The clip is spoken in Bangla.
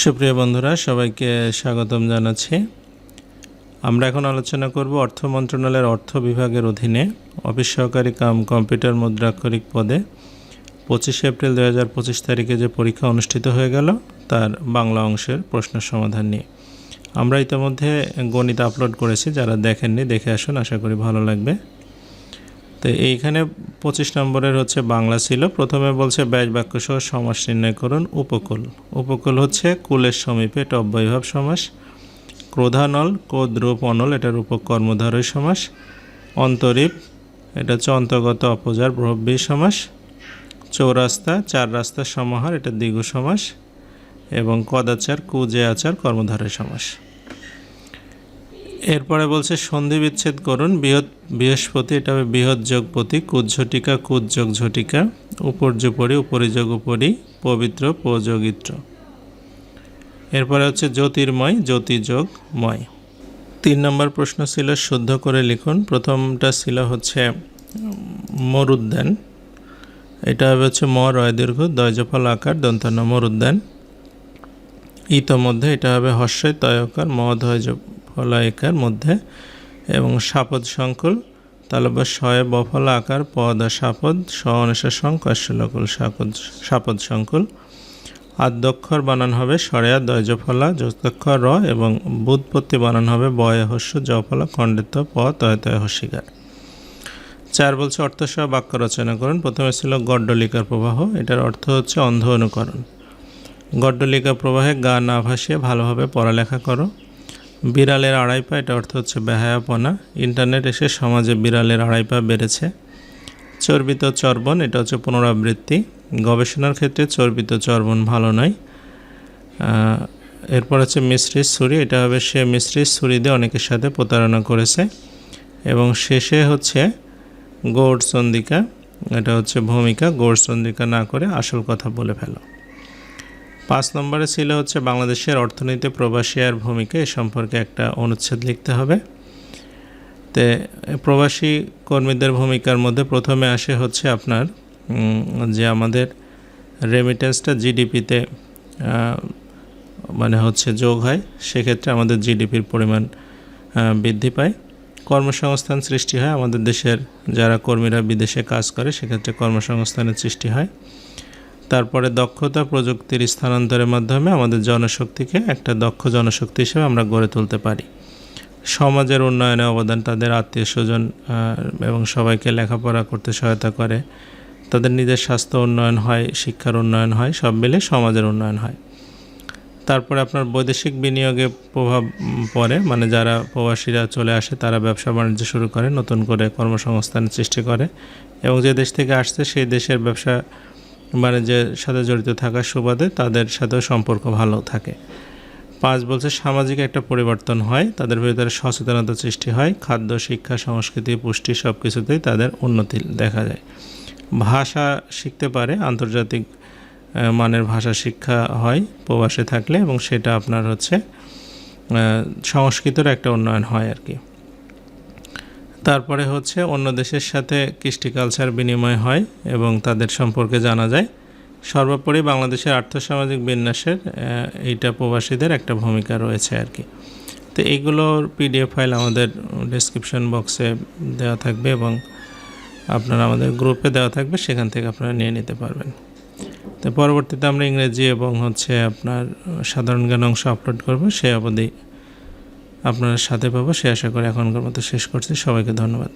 সুপ্রিয় বন্ধুরা, সবাইকে স্বাগতম জানাচ্ছি। আমরা এখন আলোচনা করব অর্থ মন্ত্রণালয়ের অর্থ বিভাগের অধীনে অফিস সহকারী কাম কম্পিউটার মুদ্রাক্ষরিক পদে পঁচিশে এপ্রিল দু হাজার পঁচিশ তারিখে যে পরীক্ষা অনুষ্ঠিত হয়ে গেল, তার বাংলা অংশের প্রশ্ন সমাধান নিয়ে। আমরা ইতিমধ্যে গণিত আপলোড করেছি, যারা দেখেননি দেখে আসুন, আশা করি ভালো লাগবে। তো এইখানে পঁচিশ নম্বরের হচ্ছে বাংলা ছিল। প্রথমে বলছে, ব্যাস বাক্য সহ সমাস নির্ণয় করুন, উপকূল। উপকূল হচ্ছে কুলের সমীপে এটা সমাস, ক্রোধানল কোদ্রূপ অনল এটার উপকর্মধারয় সমাস, অন্তরীপ, এটা হচ্ছে অন্তর্গত অপজার প্রভাবী সমাস, চৌরাস্তা, চার রাস্তার সমাহার, এটা দ্বিগু সমাস, এবং কদাচার, কুজে আচার, কর্মধারয় সমাস। এরপরে বলছে, সন্ধি বিচ্ছেদ করুন, বৃহৎ বৃহস্পতি, এটা হবে বৃহৎ যোগপতি কুজ্ঝটিকা কুজ্যোগ ঝটিকা উপর্যুপরি উপরিযোগ উপরি পবিত্র, প্রযোগিত্র। এরপরে হচ্ছে, জ্যোতির্ময়, জ্যোতিযোগময়। তিন নম্বর প্রশ্ন ছিল, শুদ্ধ করে লিখুন। প্রথমটা ছিল হচ্ছে মরুদ্যান। এটা হবে হচ্ছে, ম রয় দীর্ঘ দয়জফল আকার দন্তান্ন মরুদ্যান। ইতোমধ্যে এটা হবে হর্ষয় তয়কার ম ফলায়িকার মধ্যে এবং সাপদ সংকুল তালব্য শয়ে বফল আকার, পদ সাপদ স অনুসার সংকর্ষলকুল সাপদ সাপদ সংকুল। আদ্যক্ষর বানান হবে সরেয়া, দয়জফলা যুক্তাক্ষর র এবং বুধপত্তি বানান হবে বয়, হস্য, জফলা, খণ্ডিত, প, তয় তয় হস্যিকার চার বলছে অর্থসহ বাক্য রচনা করুন। প্রথমে ছিল গড্ডলিকার প্রবাহ, এটার অর্থ হচ্ছে অন্ধ অনুকরণ। গড্ডলিকা প্রবাহে গা না ভাসিয়ে ভালোভাবে পড়ালেখা করো। বিড়ালের আড়াই পা এটা অর্থ হচ্ছে বেহায়াপনা। ইন্টারনেট এসে সমাজে বিড়ালের আড়াই পা বেড়েছে। চর্বিত চর্বণ, এটা হচ্ছে পুনরাবৃত্তি। গবেষণার ক্ষেত্রে চর্বিত চর্বণ ভালো নয়। এরপর হচ্ছে মিশ্রির ছুরি, এটা হবে সে মিশ্রির ছুরি দিয়ে অনেকের সাথে প্রতারণা করেছে। এবং শেষে হচ্ছে গৌড় চন্দিকা এটা হচ্ছে ভূমিকা। গৌড় চন্দিকা না করে আসল কথা বলে ফেলো। পাঁচ নম্বরে ছিল হচ্ছে বাংলাদেশের অর্থনীতি প্রবাসী আর ভূমিকা এ সম্পর্কে একটা অনুচ্ছেদ লিখতে হবে। তে প্রবাসী কর্মীদের ভূমিকার মধ্যে প্রথমে আসে হচ্ছে আপনার যে আমাদের রেমিটেন্সটা জিডিপিতে মানে হচ্ছে যোগ হয়, সেক্ষেত্রে আমাদের জিডিপির পরিমাণ বৃদ্ধি পায়। কর্মসংস্থান সৃষ্টি হয় আমাদের দেশের, যারা কর্মীরা বিদেশে কাজ করে, সেক্ষেত্রে কর্মসংস্থানের সৃষ্টি হয়। তারপরে দক্ষতা প্রযুক্তির স্থানান্তরের মাধ্যমে আমাদের জনশক্তিকে একটা দক্ষ জনশক্তি হিসেবে আমরা গড়ে তুলতে পারি। সমাজের উন্নয়নে অবদান তাদের আত্মীয় স্বজন এবং সবাইকে লেখাপড়া করতে সহায়তা করে। তাদের নিজের স্বাস্থ্য উন্নয়ন হয়, শিক্ষার উন্নয়ন হয়, সব মিলে সমাজের উন্নয়ন হয়। তারপরে আপনার বৈদেশিক বিনিয়োগে প্রভাব পড়ে মানে যারা প্রবাসীরা চলে আসে তারা ব্যবসা বাণিজ্য শুরু করে, নতুন করে কর্মসংস্থান সৃষ্টি করে। এবং যে দেশ থেকে আসছে সেই দেশের ব্যবসা বাণিজ্যের সাথে জড়িত থাকার সুবাদে তাদের সাথেও সম্পর্ক ভালো থাকে। পাঁচ বলছে, সামাজিক একটা পরিবর্তন হয়, তাদের ভিতরে সচেতনতা সৃষ্টি হয়, খাদ্য, শিক্ষা, সংস্কৃতি, পুষ্টি সব কিছুতেই তাদের উন্নতি দেখা যায়। ভাষা শিখতে পারে, আন্তর্জাতিক মানের ভাষা শিক্ষা হয় প্রবাসে থাকলে এবং সেটা আপনার হচ্ছে সংস্কৃতর একটা উন্নয়ন হয় আর কি। তারপরে হচ্ছে অন্য দেশের সাথে কৃষ্টি কালচার বিনিময় হয় এবং তাদের সম্পর্কে জানা যায়। সর্বোপরি বাংলাদেশের আর্থসামাজিক বিন্যাসের এইটা প্রবাসীদের একটা ভূমিকা রয়েছে আর কি। তো এইগুলোর পিডিএফ ফাইল আমাদের ডিসক্রিপশন বক্সে দেওয়া থাকবে এবং আপনারা আমাদের গ্রুপে দেওয়া থাকবে, সেখান থেকে আপনারা নিয়ে নিতে পারবেন। তো পরবর্তীতে আমরা ইংরেজি এবং হচ্ছে আপনার সাধারণ জ্ঞান অংশ আপলোড করব, সে অবধি আপনার সাথে পাবো সে আশা করে এখনকার মতো শেষ করছি। সবাইকে ধন্যবাদ।